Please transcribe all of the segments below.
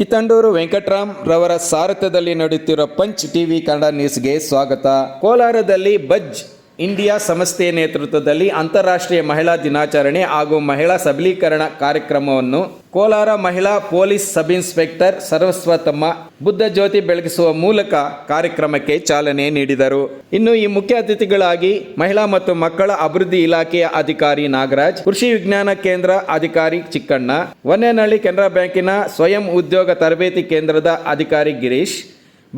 ಕಿತ್ತಂಡೂರು ವೆಂಕಟರಾಮ್ ರವರ ಸಾರಥ್ಯದಲ್ಲಿ ನಡೆಯುತ್ತಿರುವ punch TV Kannada ನ್ಯೂಸ್ಗೆ ಸ್ವಾಗತ. ಕೋಲಾರದಲ್ಲಿ ಬಜ್ ಇಂಡಿಯಾ ಸಂಸ್ಥೆಯ ನೇತೃತ್ವದಲ್ಲಿ ಅಂತಾರಾಷ್ಟ್ರೀಯ ಮಹಿಳಾ ದಿನಾಚರಣೆ ಹಾಗೂ ಮಹಿಳಾ ಸಬಲೀಕರಣ ಕಾರ್ಯಕ್ರಮವನ್ನು ಕೋಲಾರ ಮಹಿಳಾ ಪೊಲೀಸ್ ಸಬ್ ಇನ್ಸ್ಪೆಕ್ಟರ್ ಸರ್ವಸ್ವತಮ್ಮ ಬುದ್ಧ ಜ್ಯೋತಿ ಬೆಳಗಿಸುವ ಮೂಲಕ ಕಾರ್ಯಕ್ರಮಕ್ಕೆ ಚಾಲನೆ ನೀಡಿದರು. ಇನ್ನು ಈ ಮುಖ್ಯ ಅತಿಥಿಗಳಾಗಿ ಮಹಿಳಾ ಮತ್ತು ಮಕ್ಕಳ ಅಭಿವೃದ್ಧಿ ಇಲಾಖೆಯ ಅಧಿಕಾರಿ ನಾಗರಾಜ್, ಕೃಷಿ ವಿಜ್ಞಾನ ಕೇಂದ್ರ ಅಧಿಕಾರಿ ಚಿಕ್ಕಣ್ಣ ವನ್ಯನಹಳ್ಳಿ ಕೆನರಾ ಬ್ಯಾಂಕಿನ ಸ್ವಯಂ ಉದ್ಯೋಗ ತರಬೇತಿ ಕೇಂದ್ರದ ಅಧಿಕಾರಿ ಗಿರೀಶ್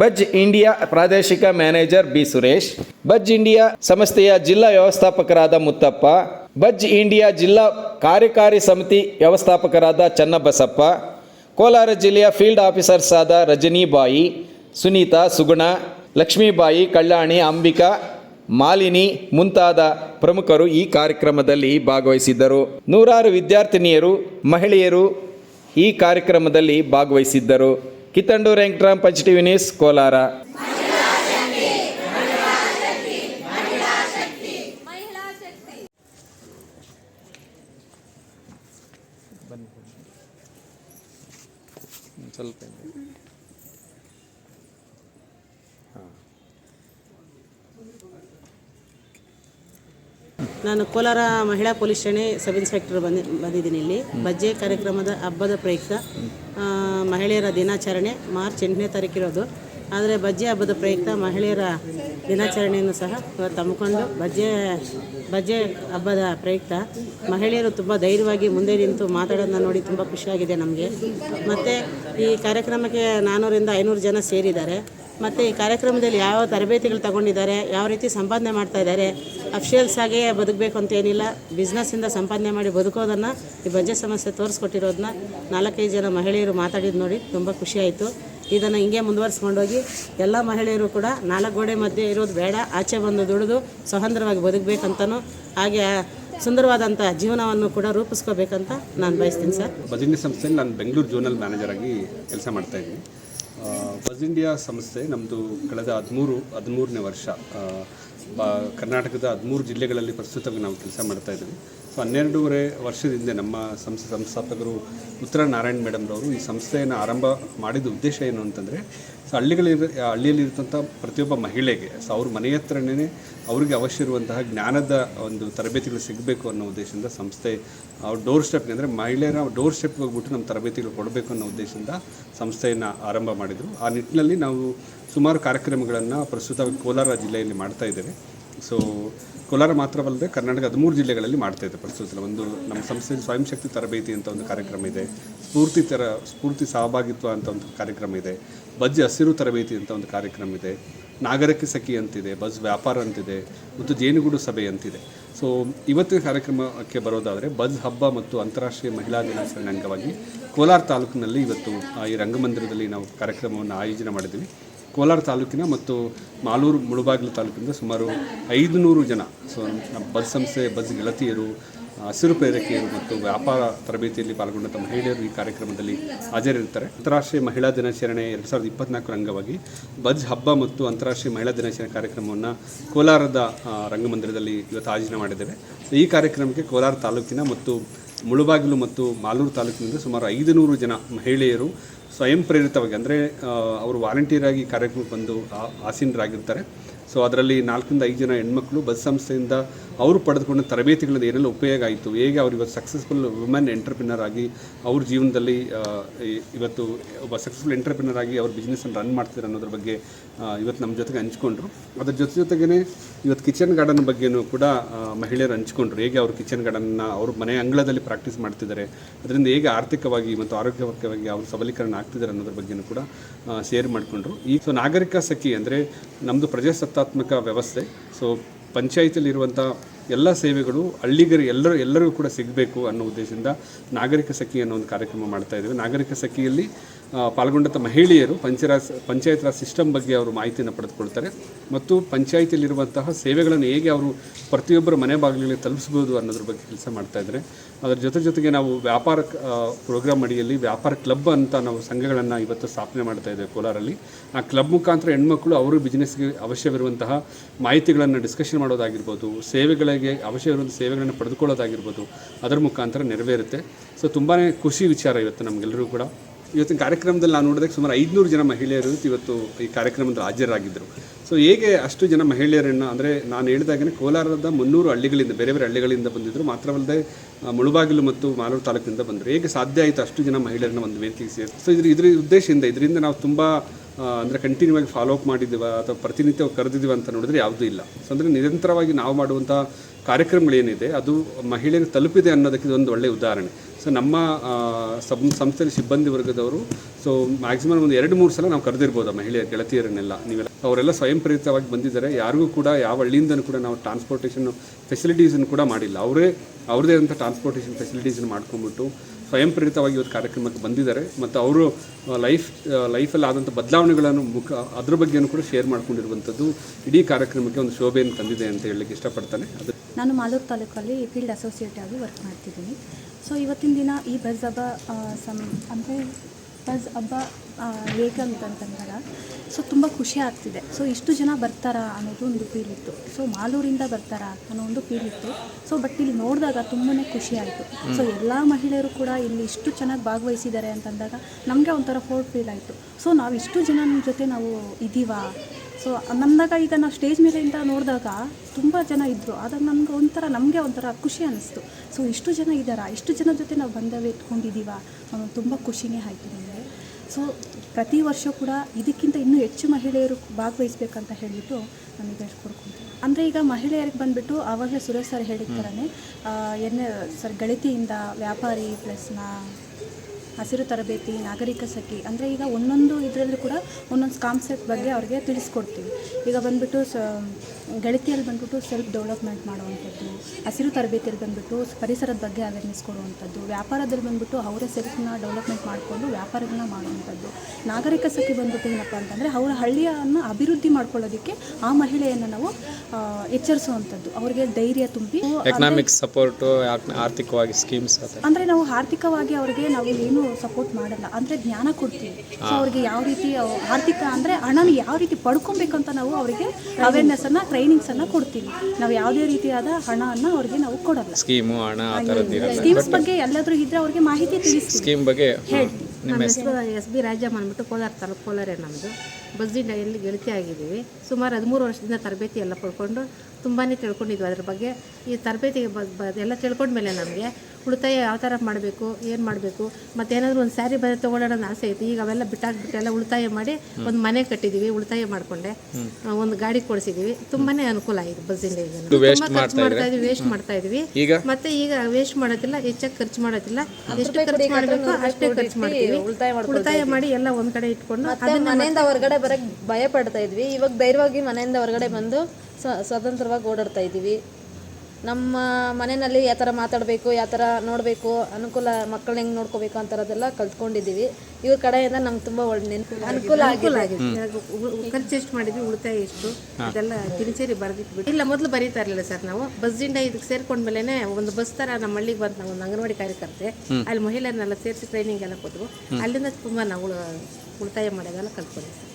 ಬಜ್ ಇಂಡಿಯಾ ಪ್ರಾದೇಶಿಕ manager B Suresh, Buzz India ಸಂಸ್ಥೆಯ ಜಿಲ್ಲಾ ವ್ಯವಸ್ಥಾಪಕರಾದ ಮುತ್ತಪ್ಪ, ಬಜ್ ಇಂಡಿಯಾ ಜಿಲ್ಲಾ ಕಾರ್ಯಕಾರಿ ಸಮಿತಿ ವ್ಯವಸ್ಥಾಪಕರಾದ ಚನ್ನಬಸಪ್ಪ, ಕೋಲಾರ ಜಿಲ್ಲೆಯ ಫೀಲ್ಡ್ ಆಫೀಸರ್ಸ್ ಆದ ರಜನಿಬಾಯಿ, ಸುನೀತಾ ಸುಗುಣ, ಲಕ್ಷ್ಮೀಬಾಯಿ ಕಳ್ಳಾಣಿ, ಅಂಬಿಕಾ, ಮಾಲಿನಿ ಮುಂತಾದ ಪ್ರಮುಖರು ಈ ಕಾರ್ಯಕ್ರಮದಲ್ಲಿ ಭಾಗವಹಿಸಿದ್ದರು. ನೂರಾರು ವಿದ್ಯಾರ್ಥಿನಿಯರು, ಮಹಿಳೆಯರು ಈ ಕಾರ್ಯಕ್ರಮದಲ್ಲಿ ಭಾಗವಹಿಸಿದ್ದರು. Kithandur Venkataram Punch TV news Kolar ಮಹಿಳಾ ನಾನು ಕೋಲಾರ ಮಹಿಳಾ ಪೊಲೀಸ್ ಠಾಣೆ ಸಬ್ ಇನ್ಸ್ಪೆಕ್ಟರ್ ಬಂದಿ, ಬಂದಿದ್ದೀನಿ ಇಲ್ಲಿ. ಬಜ್ಜೆ ಕಾರ್ಯಕ್ರಮದ ಹಬ್ಬದ ಪ್ರಯುಕ್ತ ಮಹಿಳೆಯರ ದಿನಾಚರಣೆ ಮಾರ್ಚ್ ಎಂಟನೇ ತಾರೀಕಿರೋದು. ಆದರೆ ಬಜ್ಜೆ ಹಬ್ಬದ ಪ್ರಯುಕ್ತ ಮಹಿಳೆಯರ ದಿನಾಚರಣೆಯನ್ನು ಸಹ ತಮ್ಮಕೊಂಡು ಬಜ್ಜೆ ಬಜ್ಜೆ ಹಬ್ಬದ ಪ್ರಯುಕ್ತ ಮಹಿಳೆಯರು ತುಂಬ ಧೈರ್ಯವಾಗಿ ಮುಂದೆ ನಿಂತು ಮಾತಾಡೋದನ್ನ ನೋಡಿ ತುಂಬ ಖುಷಿಯಾಗಿದೆ ನಮಗೆ. ಮತ್ತು ಈ ಕಾರ್ಯಕ್ರಮಕ್ಕೆ ನಾನ್ನೂರಿಂದ ಐನೂರು ಜನ ಸೇರಿದ್ದಾರೆ. ಮತ್ತು ಈ ಕಾರ್ಯಕ್ರಮದಲ್ಲಿ ಯಾವ ತರಬೇತಿಗಳು ತಗೊಂಡಿದ್ದಾರೆ, ಯಾವ ರೀತಿ ಸಂಪಾದನೆ ಮಾಡ್ತಾ ಇದ್ದಾರೆ, ಅಫಿಷಿಯಲ್ಸ್ ಆಗೇ ಬದುಕಬೇಕು ಅಂತ ಏನಿಲ್ಲ ಬಿಸ್ನೆಸ್ಸಿಂದ ಸಂಪಾದನೆ ಮಾಡಿ ಬದುಕೋದನ್ನು ಈ ಬಜೆಟ್ ಸಮಸ್ಯೆ ತೋರಿಸ್ಕೊಟ್ಟಿರೋದನ್ನ ನಾಲ್ಕೈದು ಜನ ಮಹಿಳೆಯರು ಮಾತಾಡಿದ್ದು ನೋಡಿ ತುಂಬ ಖುಷಿಯಾಯಿತು ಇದನ್ನು ಹಿಂಗೆ ಮುಂದುವರಿಸ್ಕೊಂಡೋಗಿ ಎಲ್ಲ ಮಹಿಳೆಯರು ಕೂಡ ನಾಲ್ಕು ಗೋಡೆ ಮಧ್ಯೆ ಇರೋದು ಬೇಡ, ಆಚೆ ಬಂದು ದುಡಿದು ಸ್ವತಂತ್ರವಾಗಿ ಬದುಕಬೇಕಂತನೂ ಹಾಗೆ ಸುಂದರವಾದಂಥ ಜೀವನವನ್ನು ಕೂಡ ರೂಪಿಸ್ಕೋಬೇಕಂತ ನಾನು ಬಯಸ್ತೀನಿ ಸರ್. ಇಂಡಿಯಾ ಸಂಸ್ಥೆಯಲ್ಲಿ ನಾನು ಬೆಂಗಳೂರು ಜೋನಲ್ ಮ್ಯಾನೇಜರ್ ಆಗಿ ಕೆಲಸ ಮಾಡ್ತಾ ಇದ್ದೀನಿ. ಬಜ್ ಇಂಡಿಯಾ ಸಂಸ್ಥೆ ನಮ್ಮದು ಕಳೆದ ಹದಿಮೂರು, ಹದಿಮೂರನೇ ವರ್ಷ ಕರ್ನಾಟಕದ ಹದಿಮೂರು ಜಿಲ್ಲೆಗಳಲ್ಲಿ ಪ್ರಸ್ತುತವಾಗಿ ನಾವು ಕೆಲಸ ಮಾಡ್ತಾ ಇದ್ದೀವಿ. ಸೊ ಹನ್ನೆರಡೂವರೆ ವರ್ಷದ ಹಿಂದೆ ನಮ್ಮ ಸಂಸ್ಥೆ ಸಂಸ್ಥಾಪಕರು ಉತ್ತರ ನಾರಾಯಣ್ ಮೇಡಮ್ರವರು ಈ ಸಂಸ್ಥೆಯನ್ನು ಆರಂಭ ಮಾಡಿದ ಉದ್ದೇಶ ಏನು ಅಂತಂದರೆ, ಸೊ ಹಳ್ಳಿಗಳಿರ ಹಳ್ಳಿಯಲ್ಲಿರ್ತಂಥ ಪ್ರತಿಯೊಬ್ಬ ಮಹಿಳೆಗೆ, ಸೊ ಅವ್ರ ಮನೆ ಹತ್ರನೇ ಅವರಿಗೆ ಅವಶ್ಯ ಇರುವಂತಹ ಜ್ಞಾನದ ಒಂದು ತರಬೇತಿಗಳು ಸಿಗಬೇಕು ಅನ್ನೋ ಉದ್ದೇಶದಿಂದ ಸಂಸ್ಥೆ, ಅವ್ರ ಡೋರ್ ಸ್ಟೆಪ್ಗೆ ಅಂದರೆ ಮಹಿಳೆಯರ ಡೋರ್ ಸ್ಟೆಪ್ಗೆ ಹೋಗ್ಬಿಟ್ಟು ನಮ್ಮ ತರಬೇತಿಗಳು ಕೊಡಬೇಕು ಅನ್ನೋ ಉದ್ದೇಶದಿಂದ ಸಂಸ್ಥೆಯನ್ನು ಆರಂಭ ಮಾಡಿದರು. ಆ ನಿಟ್ಟಿನಲ್ಲಿ ನಾವು ಸುಮಾರು ಕಾರ್ಯಕ್ರಮಗಳನ್ನು ಪ್ರಸ್ತುತವಾಗಿ ಕೋಲಾರ ಜಿಲ್ಲೆಯಲ್ಲಿ ಮಾಡ್ತಾ ಇದ್ದೇವೆ. ಸೊ ಕೋಲಾರ ಮಾತ್ರವಲ್ಲದೆ ಕರ್ನಾಟಕ ಹದಿಮೂರು ಜಿಲ್ಲೆಗಳಲ್ಲಿ ಮಾಡ್ತಾ ಇದೆ ಪ್ರಸ್ತುತ ಒಂದು ನಮ್ಮ ಸಂಸ್ಥೆ ಸ್ವಯಂ ಶಕ್ತಿ ತರಬೇತಿ ಅಂತ ಒಂದು ಕಾರ್ಯಕ್ರಮ ಇದೆ. ಸ್ಫೂರ್ತಿ ತರ, ಸ್ಫೂರ್ತಿ ಸಹಭಾಗಿತ್ವ ಅಂತ ಒಂದು ಕಾರ್ಯಕ್ರಮ ಇದೆ. ಬಜ್ ಹಸಿರು ತರಬೇತಿ ಅಂತ ಒಂದು ಕಾರ್ಯಕ್ರಮ ಇದೆ. ನಾಗರಿಕ ಸಖಿ ಅಂತಿದೆ, ಬಜ್ ವ್ಯಾಪಾರ ಅಂತಿದೆ, ಮತ್ತು ಜೇನುಗೂಡು ಸಭೆ ಅಂತಿದೆ. ಸೊ ಇವತ್ತಿನ ಕಾರ್ಯಕ್ರಮಕ್ಕೆ ಬರೋದಾದರೆ ಬಜ್ ಹಬ್ಬ ಮತ್ತು ಅಂತಾರಾಷ್ಟ್ರೀಯ ಮಹಿಳಾ ದಿನಾಚರಣೆ ಅಂಗವಾಗಿ ಕೋಲಾರ ತಾಲೂಕಿನಲ್ಲಿ ಇವತ್ತು ಈ ರಂಗಮಂದಿರದಲ್ಲಿ ನಾವು ಕಾರ್ಯಕ್ರಮವನ್ನು ಆಯೋಜನೆ ಮಾಡಿದ್ದೀವಿ. ಕೋಲಾರ ತಾಲೂಕಿನ ಮತ್ತು ಮಾಲೂರು ಮುಳುಬಾಗಿಲು ತಾಲೂಕಿನಿಂದ ಸುಮಾರು ಐದುನೂರು ಜನ. ಸೊ ನಮ್ಮ ಬಸ್ ಸಂಸ್ಥೆ, ಬಸ್ ಗೆಳತಿಯರು ಹಸಿರು ಪ್ರೇರಕಿಯರು ಮತ್ತು ವ್ಯಾಪಾರ ತರಬೇತಿಯಲ್ಲಿ ಪಾಲ್ಗೊಂಡಂಥ ಮಹಿಳೆಯರು ಈ ಕಾರ್ಯಕ್ರಮದಲ್ಲಿ ಹಾಜರಿರುತ್ತಾರೆ. ಅಂತಾರಾಷ್ಟ್ರೀಯ ಮಹಿಳಾ ದಿನಾಚರಣೆ ಎರಡು ಸಾವಿರದ ಇಪ್ಪತ್ನಾಲ್ಕರ ಅಂಗವಾಗಿ ಬಜ್ ಹಬ್ಬ ಮತ್ತು ಅಂತಾರಾಷ್ಟ್ರೀಯ ಮಹಿಳಾ ದಿನಾಚರಣೆ ಕಾರ್ಯಕ್ರಮವನ್ನು ಕೋಲಾರದ ರಂಗಮಂದಿರದಲ್ಲಿ ಇವತ್ತು ಆಯೋಜನೆ ಮಾಡಿದ್ದೇವೆ. ಈ ಕಾರ್ಯಕ್ರಮಕ್ಕೆ ಕೋಲಾರ ತಾಲೂಕಿನ ಮತ್ತು ಮುಳುಬಾಗಿಲು ಮತ್ತು ಮಾಲೂರು ತಾಲೂಕಿನಿಂದ ಸುಮಾರು ಐದು ನೂರು ಜನ ಮಹಿಳೆಯರು ಸ್ವಯಂ ಪ್ರೇರಿತವಾಗಿ ಅಂದರೆ ಅವರು ವಾಲಂಟಿಯರ್ ಆಗಿ ಕಾರ್ಯಕ್ರಮಕ್ಕೆ ಬಂದು ಆಸೀನರಾಗಿರ್ತಾರೆ. ಸೊ ಅದರಲ್ಲಿ ನಾಲ್ಕರಿಂದ ಐದು ಜನ ಹೆಣ್ಮಕ್ಳು ಬಸ್ ಸಂಸ್ಥೆಯಿಂದ ಅವರು ಪಡೆದುಕೊಂಡ ತರಬೇತಿಗಳಿಂದ ಏನೆಲ್ಲ ಉಪಯೋಗ ಆಯಿತು, ಹೇಗೆ ಅವರು ಇವತ್ತು ಸಕ್ಸಸ್ಫುಲ್ ವುಮೆನ್ ಎಂಟರ್ಪ್ರಿನರ್ ಆಗಿ ಅವ್ರ ಜೀವನದಲ್ಲಿ ಇವತ್ತು ಒಬ್ಬ ಸಕ್ಸಸ್ಫುಲ್ ಎಂಟರ್ಪ್ರಿನರ್ ಆಗಿ ಅವ್ರ ಬಿಸ್ನೆಸ್ಸನ್ನು ರನ್ ಮಾಡ್ತಿದ್ದಾರೆ ಅನ್ನೋದ್ರ ಬಗ್ಗೆ ಇವತ್ತು ನಮ್ಮ ಜೊತೆಗೆ ಹಂಚ್ಕೊಂಡ್ರು. ಅದ್ರ ಜೊತೆ ಜೊತೆಗೇ ಇವತ್ತು ಕಿಚನ್ ಗಾರ್ಡನ್ ಬಗ್ಗೆನೂ ಕೂಡ ಮಹಿಳೆಯರು ಹಂಚ್ಕೊಂಡ್ರು. ಹೇಗೆ ಅವರು ಕಿಚನ್ ಗಾರ್ಡನ್ನ ಅವ್ರ ಮನೆ ಅಂಗಳದಲ್ಲಿ ಪ್ರಾಕ್ಟೀಸ್ ಮಾಡ್ತಿದ್ದಾರೆ ಅದರಿಂದ ಹೇಗೆ ಆರ್ಥಿಕವಾಗಿ ಮತ್ತು ಆರೋಗ್ಯವಾಗಿ ಅವರು ಸಬಲೀಕರಣ ಆಗ್ತಿದ್ದಾರೆ ಅನ್ನೋದ್ರ ಬಗ್ಗೆನೂ ಕೂಡ ಶೇರ್ ಮಾಡಿಕೊಂಡ್ರು. ಈ ಸೊ ನಾಗರಿಕ ಸಖಿ ಅಂದರೆ ನಮ್ಮದು ಪ್ರಜಾಸತ್ತಾತ್ಮಕ ವ್ಯವಸ್ಥೆ. ಸೊ ಪಂಚಾಯತಿಯಲ್ಲಿರುವಂಥ ಎಲ್ಲ ಸೇವೆಗಳು ಹಳ್ಳಿಗರು ಎಲ್ಲರೂ, ಎಲ್ಲರಿಗೂ ಕೂಡ ಸಿಗಬೇಕು ಅನ್ನೋ ಉದ್ದೇಶದಿಂದ ನಾಗರಿಕ ಸಖಿ ಅನ್ನೋ ಒಂದು ಕಾರ್ಯಕ್ರಮ ಮಾಡ್ತಾ ನಾಗರಿಕ ಸಖಿಯಲ್ಲಿ ಪಾಲ್ಗೊಂಡಂಥ ಮಹಿಳೆಯರು ಪಂಚರಾಜ್ ಪಂಚಾಯತ್ ರಾಜ್ ಸಿಸ್ಟಮ್ ಬಗ್ಗೆ ಅವರು ಮಾಹಿತಿಯನ್ನು ಪಡೆದುಕೊಳ್ತಾರೆ. ಮತ್ತು ಪಂಚಾಯತಿಯಲ್ಲಿರುವಂತಹ ಸೇವೆಗಳನ್ನು ಹೇಗೆ ಅವರು ಪ್ರತಿಯೊಬ್ಬರ ಮನೆ ಬಾಗಿಲಿಗೆ ತಲುಪಿಸ್ಬೋದು ಅನ್ನೋದ್ರ ಬಗ್ಗೆ ಕೆಲಸ ಮಾಡ್ತಾ ಇದ್ದಾರೆ. ಅದರ ಜೊತೆ ಜೊತೆಗೆ ನಾವು ವ್ಯಾಪಾರ ಪ್ರೋಗ್ರಾಮ್ ಅಡಿಯಲ್ಲಿ ವ್ಯಾಪಾರ ಕ್ಲಬ್ ಅಂತ ನಾವು ಸಂಘಗಳನ್ನು ಇವತ್ತು ಸ್ಥಾಪನೆ ಮಾಡ್ತಾ ಇದ್ದೇವೆ ಕೋಲಾರಲ್ಲಿ. ಆ ಕ್ಲಬ್ ಮುಖಾಂತರ ಹೆಣ್ಮಕ್ಳು ಅವರು ಬಿಸ್ನೆಸ್ಗೆ ಅವಶ್ಯವಿರುವಂತಹ ಮಾಹಿತಿಗಳನ್ನು ಡಿಸ್ಕಷನ್ ಮಾಡೋದಾಗಿರ್ಬೋದು, ಸೇವೆಗಳಿಗೆ ಅವಶ್ಯವಿರುವಂಥ ಸೇವೆಗಳನ್ನು ಪಡೆದುಕೊಳ್ಳೋದಾಗಿರ್ಬೋದು, ಅದರ ಮುಖಾಂತರ ನೆರವೇರುತ್ತೆ. ಸೊ ತುಂಬಾ ಖುಷಿ ವಿಚಾರ ಇವತ್ತು ನಮಗೆಲ್ಲರೂ ಕೂಡ. ಇವತ್ತಿನ ಕಾರ್ಯಕ್ರಮದಲ್ಲಿ ನಾವು ನೋಡಿದಾಗ ಸುಮಾರು ಐದುನೂರು ಜನ ಮಹಿಳೆಯರು ಇವತ್ತು ಈ ಕಾರ್ಯಕ್ರಮದಲ್ಲಿ ಹಾಜರಾಗಿದ್ದರು ಸೊ ಹೇಗೆ ಅಷ್ಟು ಜನ ಮಹಿಳೆಯರನ್ನು, ಅಂದರೆ ನಾನು ಹೇಳಿದಾಗನೇ ಕೋಲಾರದ ಮುನ್ನೂರು ಹಳ್ಳಿಗಳಿಂದ, ಬೇರೆ ಬೇರೆ ಹಳ್ಳಿಗಳಿಂದ ಬಂದಿದ್ದರು, ಮಾತ್ರವಲ್ಲದೆ ಮುಳುಬಾಗಿಲು ಮತ್ತು ಮಾಲೂರು ತಾಲೂಕಿನಿಂದ ಬಂದರು. ಹೇಗೆ ಸಾಧ್ಯ ಆಯಿತು ಅಷ್ಟು ಜನ ಮಹಿಳೆಯರನ್ನ ಒಂದು ವೇದಿಕೆಗೆ ಸೇರಿ ಸೊ ಇದ್ರ ಇದ್ರ ಉದ್ದೇಶದಿಂದ, ಇದರಿಂದ ನಾವು ತುಂಬ ಅಂದರೆ ಕಂಟಿನ್ಯೂ ಆಗಿ ಫಾಲೋ ಅಪ್ ಮಾಡಿದ್ದೀವ, ಅಥವಾ ಪ್ರತಿನಿತ್ಯ ಕರೆದಿದ್ದೀವ ಅಂತ ನೋಡಿದ್ರೆ ಯಾವುದೂ ಇಲ್ಲ. ಸೊ ಅಂದರೆ ನಿರಂತರವಾಗಿ ನಾವು ಮಾಡುವಂಥ ಕಾರ್ಯಕ್ರಮಗಳೇನಿದೆ, ಅದು ಮಹಿಳೆಯರಿಗೆ ತಲುಪಿದೆ ಅನ್ನೋದಕ್ಕೆ ಇದೊಂದು ಒಳ್ಳೆಯ ಉದಾಹರಣೆ. ಸೊ ನಮ್ಮ ಸಬ್, ಸಂಸ್ಥೆಯ ಸಿಬ್ಬಂದಿ ವರ್ಗದವರು ಸೊ ಮ್ಯಾಕ್ಸಿಮಮ್ ಒಂದು ಎರಡು ಮೂರು ಸಲ ನಾವು ಕರೆದಿರ್ಬೋದು ಆ ಮಹಿಳೆಯ, ಗೆಳತಿಯರನ್ನೆಲ್ಲ, ನೀವೆಲ್ಲ. ಅವರೆಲ್ಲ ಸ್ವಯಂ ಪ್ರೇರಿತವಾಗಿ ಬಂದಿದ್ದಾರೆ. ಯಾರಿಗೂ ಕೂಡ ಯಾವ ಹಳ್ಳಿಯಿಂದನೂ ಕೂಡ ನಾವು ಟ್ರಾನ್ಸ್ಪೋರ್ಟೇಷನ್ ಫೆಸಿಲಿಟೀಸನ್ನು ಕೂಡ ಮಾಡಿಲ್ಲ. ಅವರೇ, ಅವ್ರದೇ ಆದಂಥ ಟ್ರಾನ್ಸ್ಪೋರ್ಟೇಷನ್ ಫೆಸಿಲಿಟೀಸನ್ನು ಮಾಡ್ಕೊಂಡ್ಬಿಟ್ಟು ಸ್ವಯಂ ಪ್ರೇರಿತವಾಗಿ ಇವತ್ತು ಕಾರ್ಯಕ್ರಮಕ್ಕೆ ಬಂದಿದ್ದಾರೆ. ಮತ್ತು ಅವರು ಲೈಫ್ ಲೈಫಲ್ಲಿ ಆದಂಥ ಬದಲಾವಣೆಗಳನ್ನು ಮುಖ, ಅದ್ರ ಬಗ್ಗೆಯೂ ಕೂಡ ಶೇರ್ ಮಾಡ್ಕೊಂಡಿರುವಂಥದ್ದು ಇಡೀ ಕಾರ್ಯಕ್ರಮಕ್ಕೆ ಒಂದು ಶೋಭೆಯನ್ನು ತಂದಿದೆ ಅಂತ ಹೇಳಲಿಕ್ಕೆ ಇಷ್ಟಪಡ್ತಾನೆ. ಅದು ನಾನು ಮಾಲೂರು ತಾಲೂಕಲ್ಲಿ ಫೀಲ್ಡ್ ಅಸೋಸಿಯೇಟ್ ಆಗಿ ವರ್ಕ್ ಮಾಡ್ತಿದ್ದೀನಿ. ಸೊ ಇವತ್ತಿನ ದಿನ ಈ ಬಸ್ ಹಬ್ಬ ಸಮ್, ಅಂದರೆ ಬಸ್ ಹಬ್ಬ ಆ, ಹೇಗೆ ಅಂತಂತಂದಾಗ ಸೊ ತುಂಬ ಖುಷಿ ಆಗ್ತಿದೆ. ಸೊ ಇಷ್ಟು ಜನ ಬರ್ತಾರಾ ಅನ್ನೋದು ಒಂದು ಫೀಲ್ ಇತ್ತು. ಸೊ ಮಾಲೂರಿಂದ ಬರ್ತಾರಾ ಅನ್ನೋ ಒಂದು ಫೀಲ್ ಇತ್ತು. ಸೊ ಬಟ್ ಇಲ್ಲಿ ನೋಡಿದಾಗ ತುಂಬಾ ಖುಷಿ ಆಯಿತು. ಸೊ ಎಲ್ಲ ಮಹಿಳೆಯರು ಕೂಡ ಇಲ್ಲಿ ಇಷ್ಟು ಚೆನ್ನಾಗಿ ಭಾಗವಹಿಸಿದ್ದಾರೆ ಅಂತಂದಾಗ ನಮಗೆ ಒಂಥರ ಫೋರ್ಟ್ ಫೀಲ್ ಆಯಿತು. ಸೊ ನಾವು ಇಷ್ಟು ಜನ ಜೊತೆ ನಾವು ಇದ್ದೀವಾ ಸೊ ಅಂದಾಗ ಈಗ ನಾವು ಸ್ಟೇಜ್ ಮೇಲಿಂದ ನೋಡಿದಾಗ ತುಂಬ ಜನ ಇದ್ದರು ಆದಾಗ ನಮ್ಗೆ ಒಂಥರ ನಮಗೆ ಒಂಥರ ಖುಷಿ ಅನ್ನಿಸ್ತು ಸೊ ಇಷ್ಟು ಜನ ಇದ್ದಾರಾ ಇಷ್ಟು ಜನ ಜೊತೆ ನಾವು ಬಂದವೇ ಇಟ್ಕೊಂಡಿದ್ದೀವ ಅನ್ನೋದು ತುಂಬ ಖುಷಿನೇ ಆಯಿತು ನಮಗೆ. ಸೊ ಪ್ರತಿ ವರ್ಷ ಕೂಡ ಇದಕ್ಕಿಂತ ಇನ್ನೂ ಹೆಚ್ಚು ಮಹಿಳೆಯರು ಭಾಗವಹಿಸ್ಬೇಕಂತ ಹೇಳಿಬಿಟ್ಟು ನಾನು ಕೊಡ್ಕೊತೀನಿ ಅಂದರೆ ಈಗ ಮಹಿಳೆಯರಿಗೆ ಬಂದುಬಿಟ್ಟು ಆವಾಗಲೇ ಸುರೇಶ್ ಸರ್ ಹೇಳಿದ ಥರನೇ ಎನ್ನೆ ಸರ್ ಗಳಿತಿಯಿಂದ ವ್ಯಾಪಾರಿ ಪ್ಲಸ್ ನಾ ಹಸಿರು ತರಬೇತಿ, ನಾಗರಿಕ ಸಖಿ, ಅಂದರೆ ಈಗ ಒಂದೊಂದು ಇದರಲ್ಲೂ ಕೂಡ ಒಂದೊಂದು ಕಾನ್ಸೆಪ್ಟ್ ಬಗ್ಗೆ ಅವ್ರಿಗೆ ತಿಳಿಸ್ಕೊಡ್ತೀವಿ. ಈಗ ಬಂದ್ಬಿಟ್ಟು ಸ ಗೆಳತಿಯಲ್ಲಿ ಬಂದ್ಬಿಟ್ಟು ಸೆಲ್ಫ್ ಡೆವಲಪ್ಮೆಂಟ್ ಮಾಡುವಂಥದ್ದು ಹಸಿರು ತರಬೇತಿಯಲ್ಲಿ ಬಂದ್ಬಿಟ್ಟು ಪರಿಸರದ ಬಗ್ಗೆ ಅವೇರ್ನೆಸ್ ಕೊಡುವಂಥದ್ದು ವ್ಯಾಪಾರದಲ್ಲಿ ಬಂದ್ಬಿಟ್ಟು ಅವರೇ ಸೆಲ್ಫ್ನ ಡೆವಲಪ್ಮೆಂಟ್ ಮಾಡಿಕೊಂಡು ವ್ಯಾಪಾರಗಳನ್ನ ಮಾಡುವಂಥದ್ದು. ನಾಗರಿಕ ಸಖಿ ಬಂದ್ಬಿಟ್ಟು ಏನಪ್ಪ ಅಂತಂದರೆ ಅವರ ಹಳ್ಳಿಯನ್ನು ಅಭಿವೃದ್ಧಿ ಮಾಡ್ಕೊಳ್ಳೋದಕ್ಕೆ ಆ ಮಹಿಳೆಯನ್ನು ನಾವು ಎಚ್ಚರಿಸುವಂಥದ್ದು. ಅವರಿಗೆ ಧೈರ್ಯ ತುಂಬಿ ಎಕನಾಮಿಕ್ ಸಪೋರ್ಟು ಆರ್ಥಿಕವಾಗಿ ಸ್ಕೀಮ್ಸ್ ಅಂದರೆ ನಾವು ಆರ್ಥಿಕವಾಗಿ ಅವರಿಗೆ ನಾವು ಏನು ಸಪೋರ್ಟ್ ಮಾಡಲ್ಲ. ಅಂದರೆ ಜ್ಞಾನ ಕೊಡ್ತೀವಿ. ಸೊ ಅವ್ರಿಗೆ ಯಾವ ರೀತಿ ಆರ್ಥಿಕ ಅಂದರೆ ಹಣನ ಯಾವ ರೀತಿ ಪಡ್ಕೊಬೇಕಂತ ನಾವು ಅವರಿಗೆ ಅವೇರ್ನೆಸ್ಸನ್ನು ಟ್ರೈನಿಂಗ್ಸನ್ನು ಕೊಡ್ತೀವಿ. ನಾವು ಯಾವುದೇ ರೀತಿಯಾದ ಹಣವನ್ನು ಅವ್ರಿಗೆ ನಾವು ಕೊಡಲ್ಲ. ಸ್ಕೀಮು ಹಣ ಆ ಥರದ್ದು ಇರಲ್ಲ. ಸ್ಕೀಮ್ಸ್ ಬಗ್ಗೆ ಎಲ್ಲಾದರೂ ಇದ್ರೆ ಅವ್ರಿಗೆ ಮಾಹಿತಿ ತಿಳಿಸಿ ಸ್ಕೀಮ್ ಬಗ್ಗೆ ನಿಮ್ಮ ನಮ್ಮ ಹೆಸರು? ಎಸ್ ಬಿ ರಾಜಮ್ಮ ಅಂದ್ಬಿಟ್ಟು ಕೋಲಾರ ತಾಲೂಕು ಕೋಲಾರೇ ನಮ್ಮದು ಬಸ್ಸಿಂಡಲ್ಲಿ ಗೆಳತಿ ಆಗಿದ್ದೀವಿ ಸುಮಾರು ಹದಿಮೂರು ವರ್ಷದಿಂದ ತರಬೇತಿ ಎಲ್ಲ ಪಡ್ಕೊಂಡು ತುಂಬಾ ತಿಳ್ಕೊಂಡಿದ್ವಿ ಅದ್ರ ಬಗ್ಗೆ. ಈ ತರಬೇತಿ ಬ- ಬ- ಎಲ್ಲ ತಿಳ್ಕೊಂಡ್ಮೇಲೆ ನಮಗೆ ಉಳಿತಾಯ ಯಾವ ಥರ ಮಾಡಬೇಕು ಏನು ಮಾಡಬೇಕು ಮತ್ತೇನಾದರೂ ಒಂದು ಸ್ಯಾರಿ ಬರೀ ತೊಗೊಳ್ಳೋಣ ಅನ್ನೋ ಆಸೆ ಐತಿ ಈಗ ಅವೆಲ್ಲ ಬಿಟ್ಟಾಕ್ಬಿಟ್ಟು ಎಲ್ಲ ಉಳಿತಾಯ ಮಾಡಿ ಒಂದು ಮನೆ ಕಟ್ಟಿದ್ದೀವಿ ಉಳಿತಾಯ ಮಾಡಿಕೊಂಡೆ. ಒಂದು ಗಾಡಿ ಕೊಡಿಸಿದ್ದೀವಿ ತುಂಬಾ ಅನುಕೂಲ ಆಯಿತು ಬಸ್ಸಿಂದ ಈಗ. ತುಂಬಾ ಖರ್ಚು ಮಾಡ್ತಾ ಇದ್ವಿ ವೇಸ್ಟ್ ಮಾಡ್ತಾ ಇದ್ವಿ. ಈಗ? ಮತ್ತೆ ಈಗ ವೇಸ್ಟ್ ಮಾಡೋದಿಲ್ಲ ಹೆಚ್ಚಾಗಿ ಖರ್ಚು ಮಾಡೋದಿಲ್ಲ. ಎಷ್ಟು ಖರ್ಚು ಮಾಡಬೇಕು ಅಷ್ಟೇ ಖರ್ಚು ಮಾಡ್ತೀವಿ. ಉಳಿತಾಯ ಮಾಡಿ ಎಲ್ಲ ಒಂದ್ ಕಡೆ ಇಟ್ಕೊಂಡು ಮನೆಯಿಂದ ಹೊರಗಡೆ ಬರಕ್ ಭಯ ಪಡ್ತಾ ಇದ್ವಿ. ಇವಾಗ ಧೈರ್ಯವಾಗಿ ಮನೆಯಿಂದ ಹೊರಗಡೆ ಬಂದು ಸ್ವತಂತ್ರವಾಗಿ ಓಡಾಡ್ತಾ ಇದ್ದೀವಿ. ನಮ್ಮ ಮನೆಯಲ್ಲಿ ಯಾವ ಥರ ಮಾತಾಡಬೇಕು ಯಾವ ಥರ ನೋಡಬೇಕು ಅನುಕೂಲ ಮಕ್ಕಳನ್ನ ಹೆಂಗೆ ನೋಡ್ಕೋಬೇಕು ಅಂತಾರದೆಲ್ಲ ಕಲ್ತ್ಕೊಂಡಿದ್ದೀವಿ. ಇವ್ರ ಕಡೆಯಿಂದ ನಮ್ಗೆ ತುಂಬ ಒಳ್ಳೆ ನೆನಪು ಅನುಕೂಲ ಅನುಕೂಲ ಆಗಿದೆ. ಖರ್ಚು ಎಷ್ಟು ಮಾಡಿದ್ವಿ ಉಳಿತಾಯ ಎಷ್ಟು. ಅದೆಲ್ಲ ದಿನಚರಿ ಬರೆದಿಟ್ಬಿಟ್ಟು. ಇಲ್ಲ ಮೊದಲು ಬರೀತಾ ಇರಲಿಲ್ಲ ಸರ್ ನಾವು. ಬಸ್ಸಿಂದ ಇದಕ್ಕೆ ಸೇರ್ಕೊಂಡ್ಮೇಲೆ ಒಂದು ಬಸ್ ತರ ನಮ್ಮ ಹಳ್ಳಿಗೆ ಬಂದು ನಾವು ಒಂದು ಅಂಗನವಾಡಿ ಕಾರ್ಯಕರ್ತೆ. ಅಲ್ಲಿ ಮಹಿಳೆಯರನ್ನೆಲ್ಲ ಸೇರಿಸಿ ಟ್ರೈನಿಂಗ್ ಎಲ್ಲ ಕೊಟ್ಟರು ಅಲ್ಲಿಂದ ತುಂಬ ನಾವು ಉಳ- ಉಳಿತಾಯ ಮಾಡೋದೆಲ್ಲ ಕಲ್ತ್ಕೊಂಡಿದ್ದೀವಿ ಸರ್.